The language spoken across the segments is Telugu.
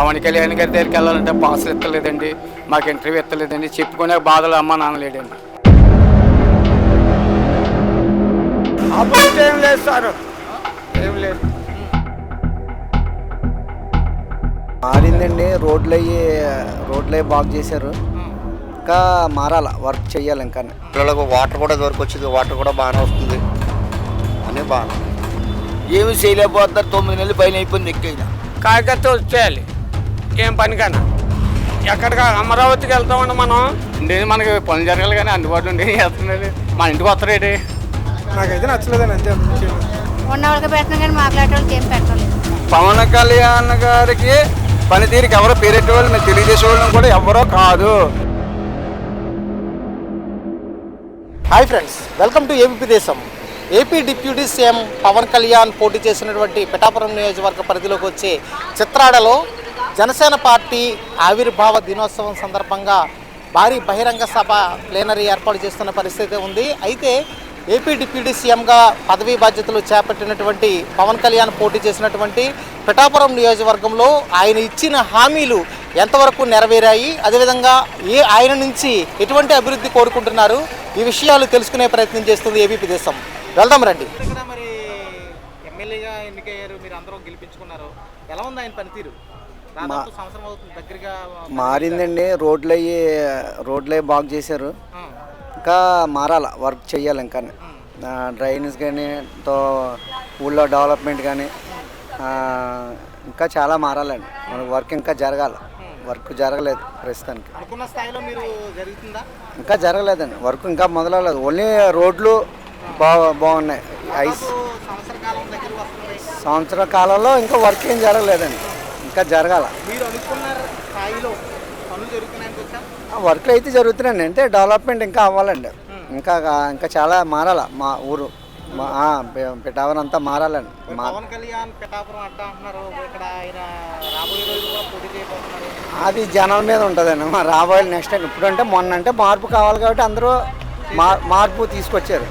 పవన్ కళ్యాణ్ గారి దగ్గరికి వెళ్ళాలంటే పాసులు ఎత్తలేదండి మాకు ఇంటర్వ్యూ ఎత్తలేదండి చెప్పుకునే బాధలు అమ్మ నాన్న లేడండి. అప్పుడు ఏం లేదు సార్. ఏం లేదు. మారిందండి రోడ్లు అయ్యి రోడ్లు అయ్యి బాగు చేశారు. ఇంకా మారాల వర్క్ చెయ్యాలి ఇంకా. పిల్లలకు వాటర్ కూడా దొరకొచ్చింది వాటర్ కూడా బాగానే వస్తుంది. అన్నీ బాగా ఏమి చేయలేకపోతున్నారు తొమ్మిది నెలలు పైన అయిపోయింది ఎక్కైనా కార్యకర్త వచ్చేయాలి ఏం పని కన్నా ఎక్కడికి అమరావతికి వెళ్తామండి మనం. ఉండేది మనకి పనులు జరగాలి కానీ అందుబాటులో ఉండేది వెళ్తున్నాడు మన ఇంటికి వస్తారేటి నాకైతే నచ్చలేదండి అంతే ఉన్న వాళ్ళకి పెట్టినా కానీ ఏం పెట్టలేదు పవన్ కళ్యాణ్ గారికి పనితీరుకి ఎవరో పేరెట్టే వాళ్ళు మేము తెలుగుదేశం వాళ్ళని కూడా ఎవరో కాదు. Hi friends welcome to AP దేశం. AP deputy CM Pawan Kalyan పోటీ చేసినటువంటి పిఠాపురం నియోజకవర్గ పరిధిలోకి వచ్చే చిత్రాడలో జనసేన పార్టీ ఆవిర్భావ దినోత్సవం సందర్భంగా భారీ బహిరంగ సభ ప్లేనరీ ఏర్పాటు చేస్తున్న పరిస్థితి ఉంది. అయితే ఏపీ డిప్యూటీ సీఎంగా పదవీ బాధ్యతలు చేపట్టినటువంటి పవన్ కళ్యాణ్ పోటీ చేసినటువంటి పిఠాపురం నియోజకవర్గంలో ఆయన ఇచ్చిన హామీలు ఎంతవరకు నెరవేరాయి? అదేవిధంగా ఏ ఆయన నుంచి ఎటువంటి అభివృద్ధి కోరుకుంటున్నారు? ఈ విషయాలు తెలుసుకునే ప్రయత్నం చేస్తుంది ఏబీపీ దేశం. వెళ్దాం రండి. ఇక్కడ మరి ఎమ్మెల్యేగా ఎన్నికయ్యారు? మీరు అందరూ గెలిపించుకున్నారు. ఎలా ఉంది ఆయన పనితీరు? మారిందండి. రోడ్లు అయ్యి రోడ్లు అయ్యి బాగు చేశారు ఇంకా మారాల వర్క్ చెయ్యాలి ఇంకా. డ్రైనేజ్ కానీ తో ఊళ్ళో డెవలప్మెంట్ కానీ ఇంకా చాలా మారాలండి. మన వర్క్ ఇంకా జరగాలి. వర్క్ జరగలేదు ప్రస్తుతానికి. అనుకున్న స్థాయిలో మీరు జరుగుతుందా? ఇంకా జరగలేదండి. వర్క్ ఇంకా మొదలవలేదు. ఓన్లీ రోడ్లు బా బాగున్నాయి. ఐస్ సంవత్సర కాలంలో ఇంకా వర్క్ ఏం జరగలేదండి. ఇంకా జరగాల. మీరు అనుకున్న స్థాయిలో పనులు జరుగుతున్నాయని వచ్చా ఆ వర్క్లు అయితే జరుగుతున్నాయండి. అంటే డెవలప్మెంట్ ఇంకా అవ్వాలండి. ఇంకా ఇంకా చాలా మారాల. మా ఊరు మా ఆ, పి- పిఠావరం అంతా మారాలండి. మా పవన్ కళ్యాణ్ పిఠాపురం అడ్డా అంటున్నారు. ఇక్కడ ఆయన రాబోయే రోజుల్లో పోటీ చేయబోతున్నారు. అది జనాల మీద ఉంటుందండి. మా రాబోయే నెక్స్ట్ టైం. ఇప్పుడు అంటే మొన్న అంటే మార్పు కావాలి కాబట్టి అందరూ మార్పు తీసుకొచ్చారు.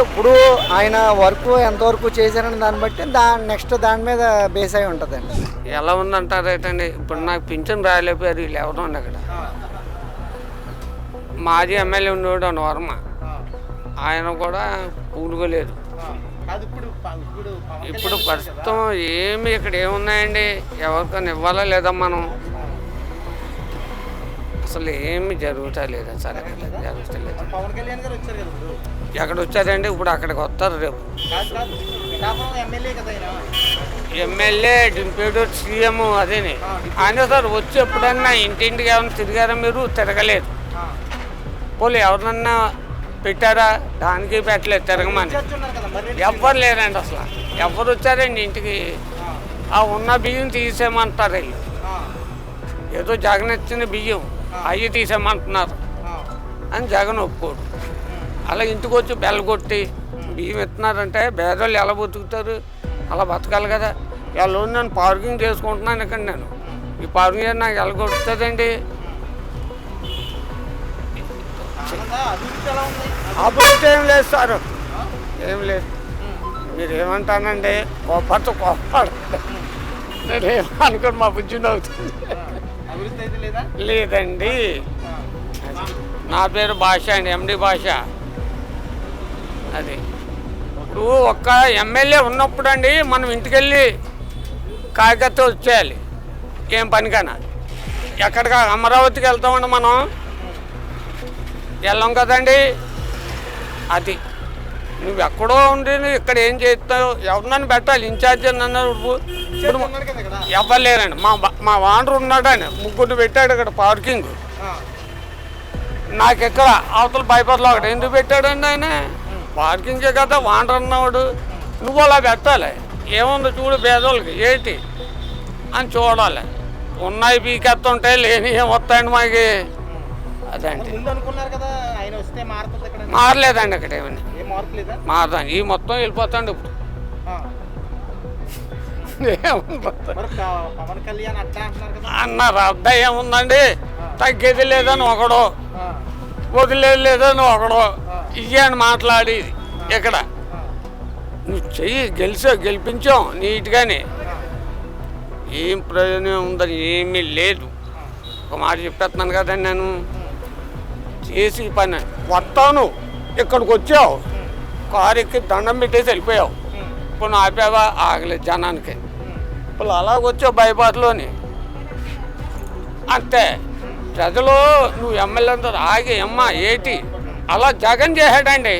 ఇప్పుడు ఆయన వర్క్ ఎంతవరకు చేశారని దాన్ని బట్టి దా నెక్స్ట్ దాని మీద బేస్ అయి ఉంటుందండి. ఎలా ఉందంటారు ఏంటండి? ఇప్పుడు నాకు పింఛన్ రాలేకపోయారు వీళ్ళు ఎవరు ఉంది అక్కడ మాజీ ఎమ్మెల్యే ఉండేవాడు వర్మ ఆయన కూడా పూనుకోలేదు ఇప్పుడు ప్రస్తుతం ఏమి ఇక్కడ ఏమున్నాయండి? ఎవరికైనా ఇవ్వాలా లేదా మనం? అసలు ఏమి జరుగుతా లేదా? సార్ అక్కడ జరుగుతలేదు పవన్ కళ్యాణ్ గారు వచ్చారు కదా ఎక్కడ వచ్చారండి? ఇప్పుడు అక్కడికి వస్తారు రేపు. ఎమ్మెల్యే డిప్యూటీ సీఎం అదేని. ఆయన సార్ వచ్చి ఎప్పుడన్నా ఇంటింటికి ఏమైనా తిరిగారా మీరు? తిరగలేదు. పోలీ ఎవరినన్నా పెట్టారా? దానికి పెట్టలేదు తిరగమని. ఎవ్వరు లేరండి అసలు. ఎవరు వచ్చారండి ఇంటికి? ఆ. ఉన్న బియ్యం తీసేయమంటారు వీళ్ళు. ఏదో జగన్ ఇచ్చిన బియ్యం అవి తీసేయమంటున్నారు. అని జగన్ ఒప్పుకోడు. అలా ఇంటికి వచ్చి బెల్ల కొట్టి బియ్యం ఇస్తున్నారంటే పేదవాళ్ళు ఎలా బతుకుతారు? అలా బతకాలి కదా. ఎలా నేను పార్కింగ్ చేసుకుంటున్నాను ఇక్కడ నేను. ఈ పార్కింగ్ నాకు ఎలా కొడుతుందండి? అభివృద్ధి ఏం లేదు సార్. ఏం లేదు. మీరు ఏమంటానండి? కోపడితో కోపాడు నేను ఏమనుకోండి మా బుజ్జి అవుతుంది లేదండి. నా పేరు భాష అండి ఎండి భాష. అది. ఇప్పుడు ఒక్క ఎమ్మెల్యే ఉన్నప్పుడు అండి మనం ఇంటికెళ్ళి కార్యకర్త వచ్చేయాలి. ఏం పనికన్నా ఎక్కడికి అమరావతికి వెళ్తామండి మనం. వెళ్ళాం కదండి. అది. నువ్వు ఎక్కడో ఉండి నువ్వు ఇక్కడ ఏం చేస్తావు? ఎవరినని పెట్టాలి. ఇన్ఛార్జ్ అని అన్నారు ఇప్పుడు ఇక్కడ ఎవ్వలేరండి. మా మా వాండర్ ఉన్నాడు ఆయన ముగ్గురు పెట్టాడు ఇక్కడ పార్కింగ్. నాకు ఎక్కడ అవతల బైపాస్లో ఒకటి ఎందుకు పెట్టాడండి ఆయన? పార్కింగే కదా వాండర్ అన్నవాడు. నువ్వు అలా పెట్టాలి. ఏముంది చూడు పేదోళ్ళకి ఏంటి? అని చూడాలి. ఉన్నాయి పీకెత్తుంటే లేని ఏం వస్తాయండి మాకి అదండి ఇక్కడ. మారలేదండి అక్కడ ఏమని మారదాన్ని ఈ మొత్తం వెళ్ళిపోతాండి ఇప్పుడు. అన్నారు అర్థం ఏముందండి? తగ్గేది లేదని ఒకడు. వదిలేదు లేదని ఒకడు అని మాట్లాడేది ఇక్కడ. నువ్వు చెయ్యి గెలిచావు గెలిపించాం నీట్గానే. ఏం ప్రయోజనం ఉందని ఏమీ లేదు. ఒక మాట చెప్పేస్తున్నాను కదండి నేను. చేసి పని. వస్తాను. ఇక్కడికి వచ్చావు. కారు ఎక్కి దండం పెట్టేసి వెళ్ళిపోయావు. ఇప్పుడు నువ్వు ఆపావా? ఆగలేదు జనానికి. ఇప్పుడు అలాగొచ్చావు బైపాస్లోని. అంతే. ప్రజలు నువ్వు ఎమ్మెల్యే అందరూ ఆగి అమ్మ ఏటి? అలా జగన్ చేశాడండి.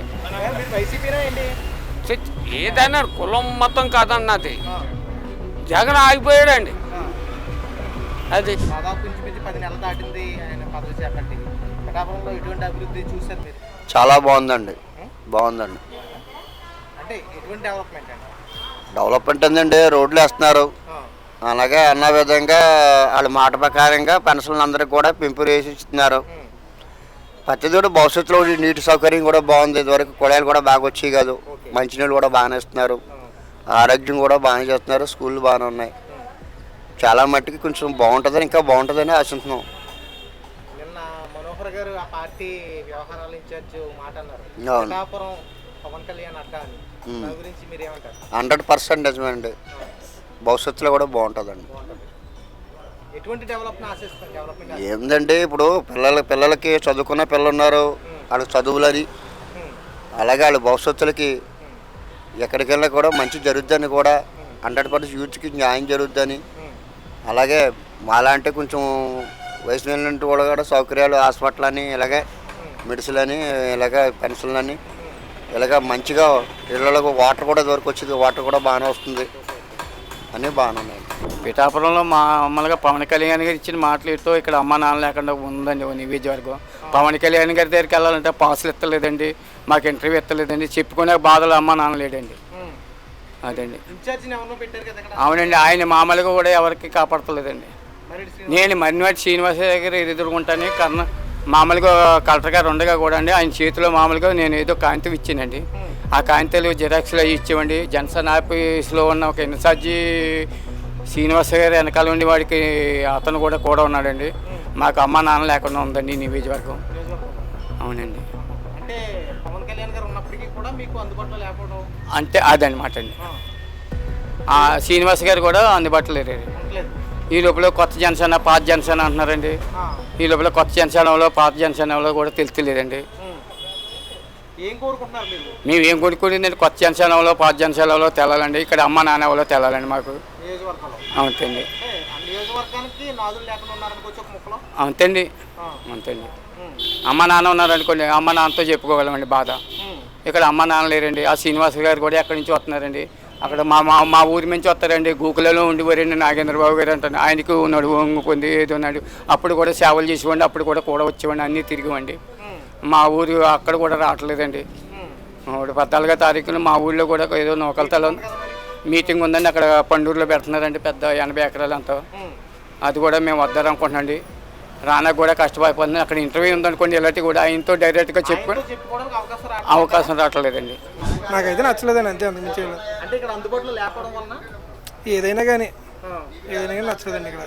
ఏదైనా కులం మొత్తం కాదన్నది జగన్ ఆగిపోయాడండి. అది. చాలా బాగుందండి. బాగుందండి. డెవలప్మెంట్ అండి? డెవలప్మెంట్ ఉందండి రోడ్లు వేస్తున్నారు అలాగే అన్న విధంగా వాళ్ళ మాట ప్రకారంగా పెన్షన్లు అందరికి కూడా పెంపు వేసి ఇస్తున్నారు ఉమ్, ప్రతిదోడు భవిష్యత్తులో నీటి సౌకర్యం కూడా బాగుంది. ఇదివరకు కుళాయిలు కూడా బాగా వచ్చాయి కాదు. మంచినీళ్ళు కూడా బాగానే ఇస్తున్నారు. ఆరోగ్యం కూడా బాగానే చేస్తున్నారు. స్కూళ్ళు బాగానే ఉన్నాయి. చాలా మట్టుకి కొంచెం బాగుంటుందని ఇంకా బాగుంటుందని ఆశిస్తున్నాం. నిన్న మనోహర్ గారు ఆ పార్టీ వ్యవహారాల ఇన్ఛార్జ్ మాట అన్నారు అవును. పిఠాపురం పవన్ కళ్యాణ్ అడ్డా అని. ఉమ్. దాని గురించి మీరు ఏమంటారు హండ్రెడ్ పర్సెంట్ నిజమేనండి భవిష్యత్తులో కూడా బాగుంటుందండి. ఏందండి ఇప్పుడు పిల్లల పిల్లలకి చదువుకున్న పిల్లలు ఉన్నారు వాళ్ళకి చదువులని. అలాగే వాళ్ళ భవిష్యత్తులకి ఎక్కడికి వెళ్ళినా కూడా మంచి జరుగుద్దని కూడా హండ్రెడ్ పర్సెంట్ యూత్కి న్యాయం జరుగుద్దని. అలాగే మాలాంటి కొంచెం వయసు వెళ్ళినట్టు కూడా కూడా సౌకర్యాలు హాస్పిటల్ అని ఇలాగే మెడిసిన్ అని ఇలాగ పెన్షన్లు అని ఇలాగ మంచిగా ఇళ్ళకు వాటర్ కూడా దొరికి వచ్చింది వాటర్ కూడా బాగానే వస్తుంది. అన్నీ బాగానే ఉన్నాయి. పిఠాపురంలో మా మామూలుగా పవన్ కళ్యాణ్ గారు ఇచ్చిన మాటలు ఇస్తూ ఇక్కడ అమ్మ నాన్న లేకుండా ఉందండి ఓ నియోజకవర్గం. పవన్ కళ్యాణ్ గారి దగ్గరికి వెళ్ళాలంటే పాసులు ఎత్తలేదండి మాకు ఇంటర్వ్యూ ఎత్తలేదండి చెప్పుకునే బాధలు అమ్మ నాన్న లేదండి అదండి. అవునండి ఆయన మామూలుగా కూడా ఎవరికి కాపాడతలేదండి. నేను మన్నివాటి శ్రీనివాస దగ్గర ఎదుర్కొంటాను కర్ణ మామూలుగా కలెక్టర్ గారు ఉండగా కూడా అండి ఆయన చేతిలో మామూలుగా నేను ఏదో కాంతి ఇచ్చానండి. ఆ కాంతిలు జిరాక్స్లు అవి ఇచ్చేవండి. జనసేన ఆఫీస్లో ఉన్న ఒక ఇన్ఛార్జి శ్రీనివాస గారు వెనకాల ఉండి వాడికి అతను కూడా కూడా ఉన్నాడండి. మాకు అమ్మ నాన్న లేకుండా ఉందండి ఈ నియోజకవర్గం. అవునండి. అంటే అదనమాట అండి. శ్రీనివాస్ గారు కూడా అందుబాటులో లేరు. ఈ లోపల కొత్త జనసేన పాత జనసేన అంటున్నారండి. ఈ లోపల కొత్త జనసేనలో పాత జనసేనలో కూడా తెలుస్తలేదండి ఉమ్. ఏం కోరుకుంటున్నారు మీరు మేము ఏం కొనుక్కుంటుందండి కొత్త జనసేనలో పాత జనసేనలో తెలాలండి ఇక్కడ అమ్మ నాన్నలో తెలాలండి మాకు. అవుతండి అంతండి అంతండి ఉమ్, అమ్మ నాన్న ఉన్నారనుకోండి అమ్మ నాన్నతో చెప్పుకోగలమండి బాధ. ఇక్కడ అమ్మ నాన్న లేరండి. ఆ శ్రీనివాస్ గారు కూడా ఎక్కడి నుంచి వస్తున్నారండి? అక్కడ మా మా మా ఊరి నుంచి వస్తారండి. గూకులలో ఉండిపోరండి నాగేంద్రబాబు గారు అంటాను ఆయనకు నడువు వంగుకుంది ఏదో ఉన్నాడు. అప్పుడు కూడా సేవలు చేసేవాడి అప్పుడు కూడా కూడా వచ్చేవాడి అన్నీ తిరిగివ్వండి. మా ఊరు అక్కడ కూడా రావట్లేదండి. ఒకటి పద్నాలుగో తారీఖున మా ఊళ్ళో కూడా ఏదో నూకలతలో మీటింగ్ ఉందండి అక్కడ పండూరులో పెడుతున్నారండి పెద్ద ఎనభై ఎకరాలు అంతా. ఉమ్. అది కూడా మేము వద్దారనుకుంటున్నాండి రానాకు కూడా కష్టపడిపోతుంది. అక్కడ ఇంటర్వ్యూ ఉందనుకోండి ఇలాంటి కూడా ఆయనతో డైరెక్ట్గా చెప్పుకొని అవకాశం రావట్లేదండి. నాకైతే నచ్చలేదండి అంతే. అంటే ఇక్కడ అందుబాటులో లేకపోవడం వలన? ఏదైనా కానీ ఏదైనా కానీ నచ్చలేదండి ఇక్కడ.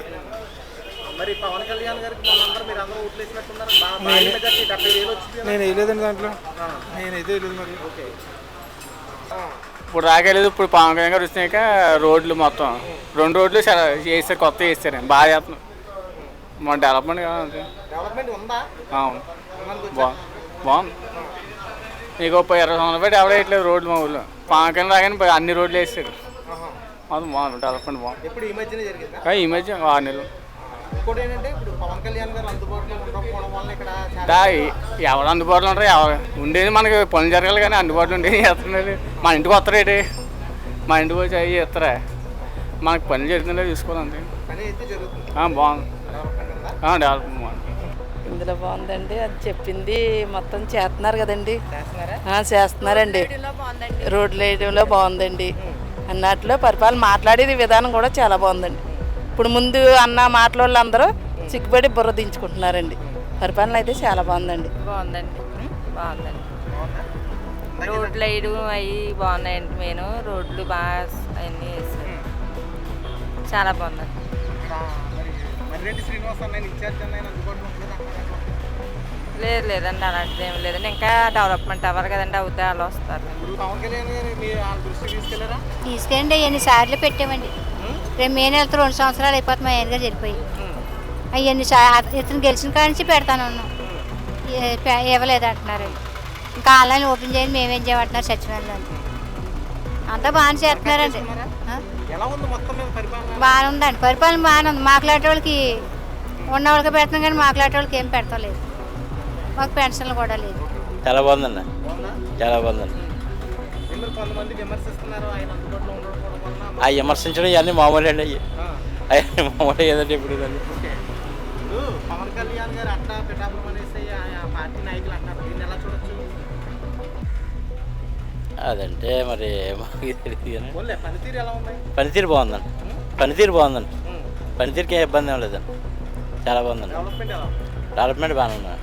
మరి పవన్ కళ్యాణ్ గారికి మొన్నందరూ మీరు అందరూ ఓట్లు వేసినట్టున్నారు. బా- భారీ మెజార్టీ డెబ్బై వేలు వచ్చింది నేను వేయలేదండి దాంట్లో. నేనైతే వేయలేదు మరి. ఇప్పుడు రాగలేదు ఇప్పుడు పవన్ కళ్యాణ్ గారు వచ్చినాక రోడ్లు మొత్తం. రెండు రోడ్లు చాలా చేస్తారు కొత్త చేస్తారు బాగా చేస్తున్నాం. మన డెవలప్మెంట్ కదా డెవలప్మెంట్ ఉందా? అవును. ఉన్నందుకు బా బాగుంది. నీకు ఒక ఇరవై సంవత్సరాలు పెట్టి ఎవడ వేయట్లేదు రోడ్లు మా ఊళ్ళో పవన్ కళ్యాణ్ రాగానే అన్ని రోడ్లు వేస్తారు ఆహా. మొత్తం బాగుంది. డెవలప్మెంట్ బాగుంది. ఈ మధ్య ఆరు నెలలు. ఎవరు అందుబాటులో ఉంటారు ఎవరు ఉండేది మనకి పనులు జరగాలి కానీ అందుబాటులో ఉండేది చేస్తున్నారు మన ఇంటికి వస్తారేటి మా ఇంటికి వచ్చి అవి చేస్తారా? మనకి పనులు జరుగుతుందో చూసుకోవాలి అంతే. పని అయితే జరుగుతుంది. ఆ, బాగుంది. బాగుంది. ఇందులో బాగుందండి అది చెప్పింది మొత్తం చేస్తున్నారు కదండి. చేస్తున్నారండి. రోడ్లు వేయడంలో బాగుందండి. అన్నట్లో పరిపాలన మాట్లాడేది విధానం కూడా చాలా బాగుందండి. ఇప్పుడు ముందు అన్న మాటల అందరూ సిగ్గుపడి బుర్ర దించుకుంటున్నారండి. పరిపాలన అయితే చాలా బాగుందండి. బాగుందండి. బాగుందండి. రోడ్లు వేయడం అవి బాగున్నాయండి మెయిన్. రోడ్లు బాగా అవన్నీ వేసారు చాలా బాగుందండి. అన్న అన్న లేదు లేదండి. అలాంటిది ఏం లేదండి. ఇంకా డెవలప్మెంట్ అవ్వాలి కదండి. అవుతే వాళ్ళు వస్తారు. తీసుకెళ్ళండి. ఎన్నిసార్లు పెట్టామండి. రేపు మే నెలతో రెండు సంవత్సరాలు అయిపోతుంది మా ఆయన గారు వెళ్ళిపోయి అవన్నీ ఇతను గెలిచిన కాడ నుంచి పెడతాను ఇవ్వలేదు అంటున్నారు. ఇంకా ఆన్లైన్ ఓపెన్ చేయండి మేమేం చేయమంటున్నారు సచివాలయం అంతా బాగానే చేస్తున్నారండి. ఆ? ఎలా ఉంది మొత్తం మీద పరిపాలన? బాగానే ఉందండి. పరిపాలన బాగానే ఉంది. మాట్లాడే వాళ్ళకి ఉన్న వాళ్ళకి పెడుతున్నాం కానీ మాట్లాడే వాళ్ళకి ఏం పెడతలేదు. మాకు పెన్షన్లు కూడా లేదు. చాలా బాగుందన్న బాగుందా చాలా బాగుందన్న ఆ విమర్శించడం ఇవన్నీ మామూలు అండి. అయ్యి ఆ, అవన్నీ మామూలు ఏదంటే ఇప్పుడు ఇదండి. ఓకే. ఇప్పుడు పవన్ కళ్యాణ్ గారు అట్టా పిఠాపురం అనేసి ఆ పార్టీ నాయకులు అంటారు దీన్ని ఎలా చూడొచ్చు? అదంటే మరి పనితీరు ఎలా ఉంది? పనితీరు బాగుందండి పనితీరు బాగుందండి పనితీరుకి ఏ ఇబ్బంది ఏం లేదండి చాలా బాగుందండి డెవలప్మెంట్ ఎలా ఉంది? డెవలప్మెంట్ బాగానే ఉంది.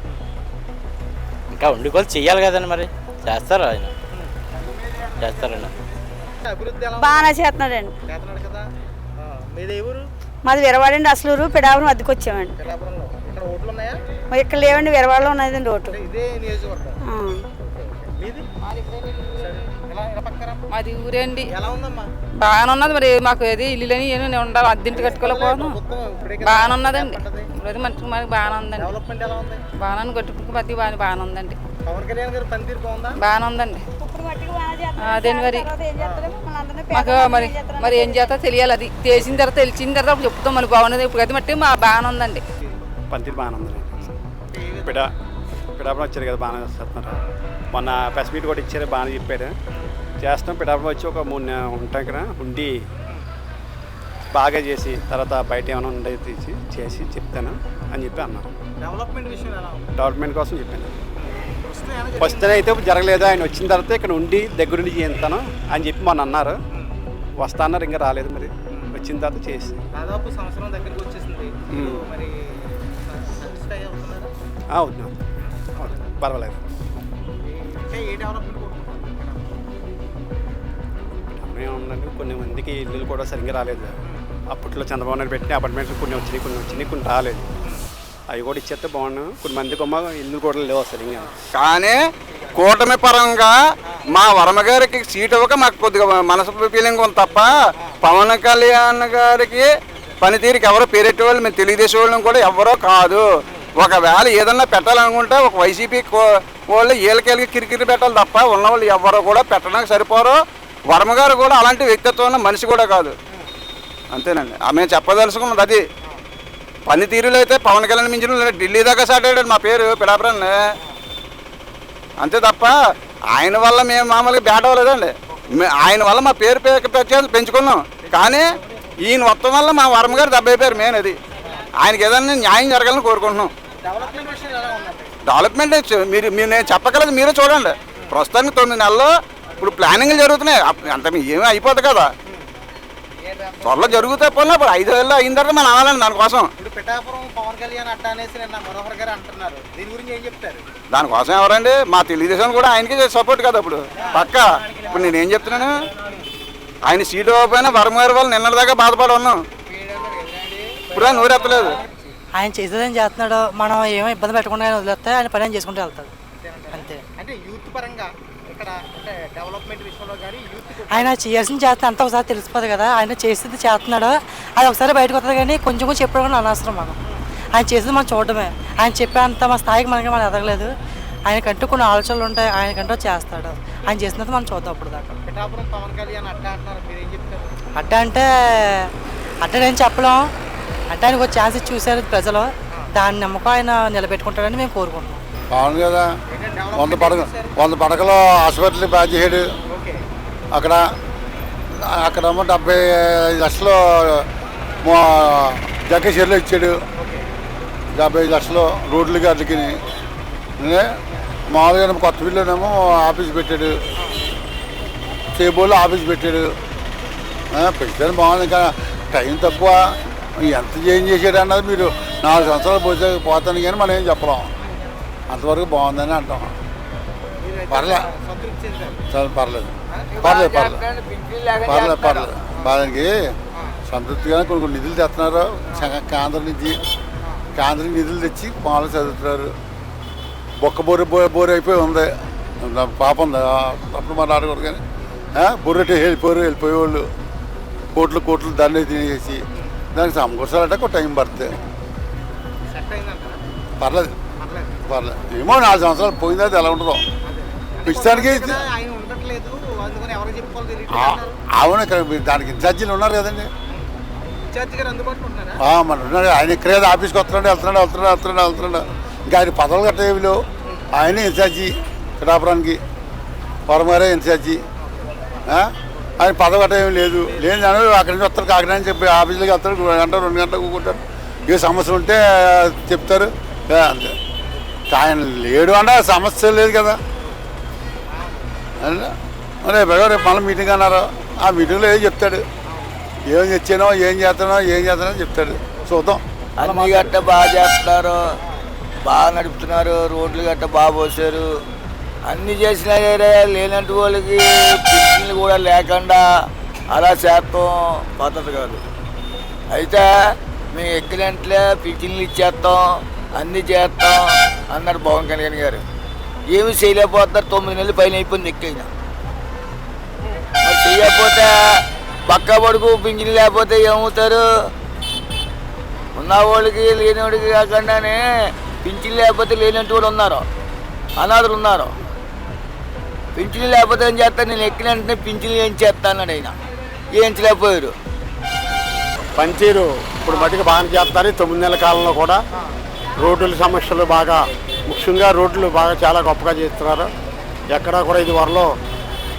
ఇంకా ఉండి కొలు చెయ్యాలి కదండి మరి. చేస్తారు ఆయన? చేస్తారండి. అభివృద్ధి ఎలా బాగానే చేస్తున్నాడండి. చేస్తున్నాడు కదా. ఆ, మీది విరవాడండి అసలు పిడాపురం అద్దెకి వచ్చామండి పిఠాపురంలో. ఇక్కడ ఓట్లు ఉన్నాయా? మరి ఇక్కడ లేవండి విరవాడలో ఉన్నదండి ఓటు అంటే ఇదే నియోజకవర్గం. ఆ. మీది? ఎలా ఊరేండి ఎలా ఉందమ్మా? బాగానే ఉన్నది మరి మాకు ఏది ఇల్లులని ఏమి ఉండాలి అద్దెంటి కట్టుకోలేకపోను ఇప్పుడే కదా బాగానే ఉన్నదండి. ఇప్పుడు మంచి మనకి బాగానే ఉందండి. డెవలప్మెంట్ ఎలా ఉంది? బాగానే కొట్టుకు ప్రతి బాగా బాగానే ఉందండి. పవన్ కళ్యాణ్ గారు పనితీరు బాగుందా? బాగానే ఉందండి. అదే మరి మాకు మరి మరి ఏం చేస్తా తెలియాలి అది. తెలిసిన తర్వాత తెలిసిన తర్వాత అప్పుడు చెప్తాం మరి బాగున్నది ఇప్పుడు అది మట్టి మా బాగానే ఉందండి. పనితీరు బాగానే ఉంది పిడ పిడాపురం వచ్చారు కదా బాగానే చేస్తున్నారు. మొన్న ప్రెస్ మీట్ కూడా ఇచ్చారు బాగానే చెప్పారు. చేస్తాం పిడాపురం వచ్చి ఒక మూడు ఉంటాం ఇక్కడ ఉండి బాగా చేసి తర్వాత బయట ఏమైనా ఉండే తీసి చేసి చెప్తాను అని చెప్పి అన్నారు. డెవలప్మెంట్ విషయం డెవలప్మెంట్ కోసం చెప్పాను. ఫస్ట్ అయితే జరగలేదు. ఆయన వచ్చిన తర్వాత ఇక్కడ ఉండి దగ్గరుండి చేస్తాను అని చెప్పి మొన్న అన్నారు. వస్తా అన్నారు ఇంకా రాలేదు మరి. వచ్చిన తర్వాత చేసి. దాదాపు సంవత్సరం దగ్గరికి వచ్చేసింది. మరి పర్వాలేదు. ఉందండి కొన్ని మందికి ఇల్లులు కూడా సరిగ్గా రాలేదు. అప్పట్లో చంద్రబాబు నాయుడు పెట్టిన అపార్ట్మెంట్లు కొన్ని వచ్చినాయి కొన్ని వచ్చినాయి కొన్ని రాలేదు. అవి కూడా ఇచ్చేస్తే బాగుండు. కొన్ని మంది కొమ్మ ఇల్లు కూడా లేవు సరిగ్గా కానీ కూటమి పరంగా మా వర్మ గారికి సీట్ ఇవ్వక మాకు కొద్దిగా మనసు ఫీలింగ్ ఉంది తప్ప పవన్ కళ్యాణ్ గారికి పనితీరుకి ఎవరో పేరెట్టే వాళ్ళు మేము తెలుగుదేశం వాళ్ళని కూడా ఎవరో కాదు. ఒకవేళ ఏదన్నా పెట్టాలనుకుంటే ఒక వైసీపీ వాళ్ళు ఏళ్ళకేళ్ళకి కిరికిరి పెట్టాలి తప్ప ఉన్న వాళ్ళు ఎవరో కూడా పెట్టడానికి సరిపోరు. వర్మ గారు కూడా అలాంటి వ్యక్తిత్వం ఉన్న మనిషి కూడా కాదు. అంతేనండి. ఆమె మేము చెప్పదలుచుకున్నది అది. పనితీరులో అయితే పవన్ కళ్యాణ్ మించిన. ఢిల్లీ దాకా అయ్యాడు మా పేరు పిడాపురాన్ని అంతే తప్ప ఆయన వల్ల మేము మామూలుగా బ్యాట్ అవ్వలేదండి. ఆయన వల్ల మా పేరు పే- పెంచ- పెంచుకున్నాం. కానీ ఈయన మొత్తం వల్ల మా వర్మ గారు దెబ్బ అయిపోయారు మెయిన్ అది. ఆయనకి ఏదైనా న్యాయం జరగాలని కోరుకుంటున్నాం. డెవలప్మెంట్ మీరు మీరు నేను చెప్పగలదు మీరే చూడండి. ప్రస్తుతానికి తొమ్మిది నెలల్లో ఇప్పుడు ప్లానింగ్లు జరుగుతున్నాయి. అంత ఏమీ అయిపోతుంది కదా. త్వరలో జరుగుతాయి పోయినా ఇప్పుడు ఐదు వేలు అయిన తర్వాత మనం అనాలండి దానికోసం ఇప్పుడు పిఠాపురం పవన్ కళ్యాణ్ అడ్డా అనేసి నిన్న మనోహర్ గారు అంటున్నారు. దీని గురించి ఏం చెప్తారు? దానికోసం ఎవరండి? మా తెలుగుదేశం కూడా ఆయనకి సపోర్ట్ కదా ఇప్పుడు. పక్క. ఇప్పుడు నేనేం చెప్తున్నాను? ఆయన సీటు ఇవ్వకపోయినా వరం గారి వాళ్ళు నిన్నటి దాకా బాధపడి ఉన్నాం ఇప్పుడు ఆయన నోరెత్తలేదు ఆయన చేసేదేం చేస్తున్నాడు మనం ఏమో ఇబ్బంది పెట్టకుండా ఆయన వదిలేస్తే ఆయన పని ఆయన చేసుకుంటూ వెళ్తాడు. అంతే. అంటే యూత్ పరంగా ఇక్కడ అంటే డెవలప్మెంట్ విషయంలో కానీ యూత్ ఆయన చేయాల్సిన చేస్తే అంతా ఒకసారి తెలిసిపోదు కదా. ఆయన చేసేది చేస్తున్నాడు. అది ఒకసారి బయటకు వస్తుంది కానీ కొంచెం కొంచెం చెప్పడం కూడా అనవసరం మనం ఆయన చేసేది మనం చూడడమే. ఆయన చెప్పేంత మా స్థాయికి మనకి మనం ఎదగలేదు. ఆయనకంటూ కొన్ని ఆలోచనలు ఉంటాయి. ఆయనకంటూ చేస్తాడు. ఆయన చేసినది మనం చూద్దాం అప్పుడు దాకా. పిఠాపురం పవన్ కళ్యాణ్ అడ్డా అంటున్నారు. మీరు ఏం చెప్తారు? అడ్డ అంటే అడ్డ నేను చెప్పలేం. అంటే ఆయనకు ఒక ఛాన్స్ ఇచ్చి చూశారు ప్రజలు. దాని నమ్మకం ఆయన నిలబెట్టుకుంటాడని మేము కోరుకుంటున్నాం. బాగుంది కదా. వంద పడక వంద పడకలో హాస్పిటల్ బాగా చేయడు అక్కడ అక్కడ అక్కడేమో డెబ్బై ఐదు లక్షలు జగ్గ చెర్లు ఇచ్చాడు. డెబ్బై ఐదు లక్షలు రోడ్లు గడ్లకి మామూలుగా కొత్త బిల్లునేమో ఆఫీస్ పెట్టాడు. చేబోళ్ళు ఆఫీస్ పెట్టాడు. పెట్టాను బాగుంది. ఇంకా టైం తక్కువ. ఎంత చేంజ్ చేశాడు అన్నది మీరు నాలుగు సంవత్సరాలు పోతే పోతాను కానీ మనం ఏం చెప్పలేము అంతవరకు బాగుందని అంటాం. పర్లే. సంతృప్తి చెందారు. చాలా పర్లేదు. పర్లేదు పర్లేదు. పర్లేదు పర్లేదు. దానికి సంతృప్తిగానే కొన్ని కొన్ని నిధులు తెస్తున్నారు. కేంద్రం నుంచి కేంద్రం నిధులు తెచ్చి మామూలు చదువుతున్నారు. బొక్క బోరు బోరు బోరు అయిపోయి ఉంది. పాప ఉంది ఆ, తప్పుడు మాట్లాడకూడదు కానీ బొర్రెట్టి వెళ్ళిపోయారు వెళ్ళిపోయేవాళ్ళు. కోట్లు కోట్లు దాన్ని తినేసి. దానికి సమకూర్చాలంటే ఒక టైం పడుతుంది. పర్లేదు. పర్లేదు ఏమో నాలుగు సంవత్సరాలు తర్వాత ఎలా ఉంటుందో. ప్రస్తుతానికి తెలియదు ఆ- అవును ఇక్కడ దానికి ఇన్ఛార్జీలు ఉన్నారు కదండి. మరి ఉన్నాడు ఆయన ఇక్కడే ఆఫీస్కి వస్తున్నాడు వెళ్తున్నాడు వెళ్తున్నాడు వెళ్తున్నాడు వెళ్తున్నాడు. ఇంకా ఆయన పదవులు ఏమి లేవు ఆయనే ఇన్ఛార్జి పిఠాపురానికి పొరమారే ఇన్ఛార్జి? ఆయన పదవి గట్ట ఏమి లేదు లేని దాని అక్కడి నుంచి వస్తారు కాకినాడ అని చెప్పి ఆఫీస్కి వెళ్తారు గంట రెండు గంటలు కూకుంటారు ఏ సమస్య ఉంటే చెప్తారు. అంతే. ఆయన లేడు అంటే సమస్య లేదు కదా. మరి రేపు రేపు మళ్ళీ మీటింగ్ అన్నారు? ఆ మీటింగ్లో ఏం చెప్తాడు? ఏం తెచ్చానో ఏం చేస్తానో ఏం చేస్తానో చెప్తాడు. చూద్దాం. అన్ని గట్ట బాగా చేస్తున్నారు. బాగా నడుపుతున్నారు. రోడ్లు గట్ట బాగా పోసారు. అన్ని చేసినా సరే లేనట్టు వాళ్ళకి పింఛన్లు కూడా లేకుండా అలా చేస్తాం పద్ధతి కాదు. అయితే మేము ఎక్కినట్లే పింఛన్లు ఇచ్చేస్తాం. అన్నీ చేస్తాం అన్నారు పవన్ కళ్యాణ్ గారు. ఏమి చేయలేకపోతున్నారు తొమ్మిది నెలలు పైన అయిపోయింది ఎక్కైనా మరి చేయకపోతే పక్క పడుకు పింఛన్ లేకపోతే ఏమవుతారు? ఉన్నవాడికి లేనివాడికి కాకుండానే పింఛన్ లేకపోతే లేనట్టు కూడా ఉన్నారు. అనాథులు ఉన్నారు. పింఛన్ లేకపోతే ఏం చేస్తాను నేను ఎక్కిన వెంటనే పింఛన్లు ఏం చేస్తాను ఆయన. ఏంచలేకపోయారు పంచీరు ఇప్పుడు మటుకు బాగానే చేస్తారు. తొమ్మిది నెలల కాలంలో కూడా. రోడ్ల సమస్యలు బాగా ముఖ్యంగా రోడ్లు బాగా చాలా గొప్పగా చేస్తున్నారు. ఎక్కడా కూడా ఇది వరలో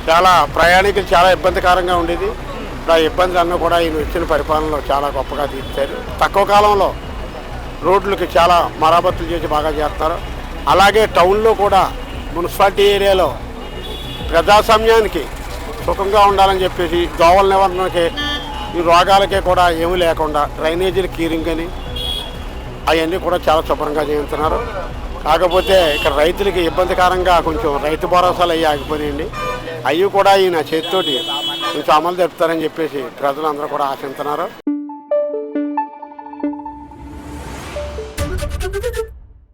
చాలా ప్రయాణికులు చాలా ఇబ్బందికరంగా ఉండేది. ఇప్పుడు ఆ ఇబ్బందులు అన్నీ కూడా ఈయన వచ్చిన పరిపాలనలో చాలా గొప్పగా తీర్చారు. తక్కువ కాలంలో రోడ్లకి చాలా మరామతులు చేసి బాగా చేస్తారు. అలాగే టౌన్లో కూడా మున్సిపాలిటీ ఏరియాలో ప్రజాస్వామ్యానికి సుఖంగా ఉండాలని చెప్పేసి దోవల నివారణకి ఈ రోగాలకే కూడా ఏమీ లేకుండా డ్రైనేజీలు కీరింగ్ అని అవన్నీ కూడా చాలా శుభ్రంగా చేస్తున్నారు కాకపోతే ఇక్కడ రైతులకి ఇబ్బందికరంగా కొంచెం రైతు భరోసాలు అయ్యి ఆగిపోయాయండి అవి కూడా ఈయన చేతితోటి కొంచెం అమలు జరుపుతారని చెప్పేసి ప్రజలందరూ కూడా ఆశిస్తున్నారు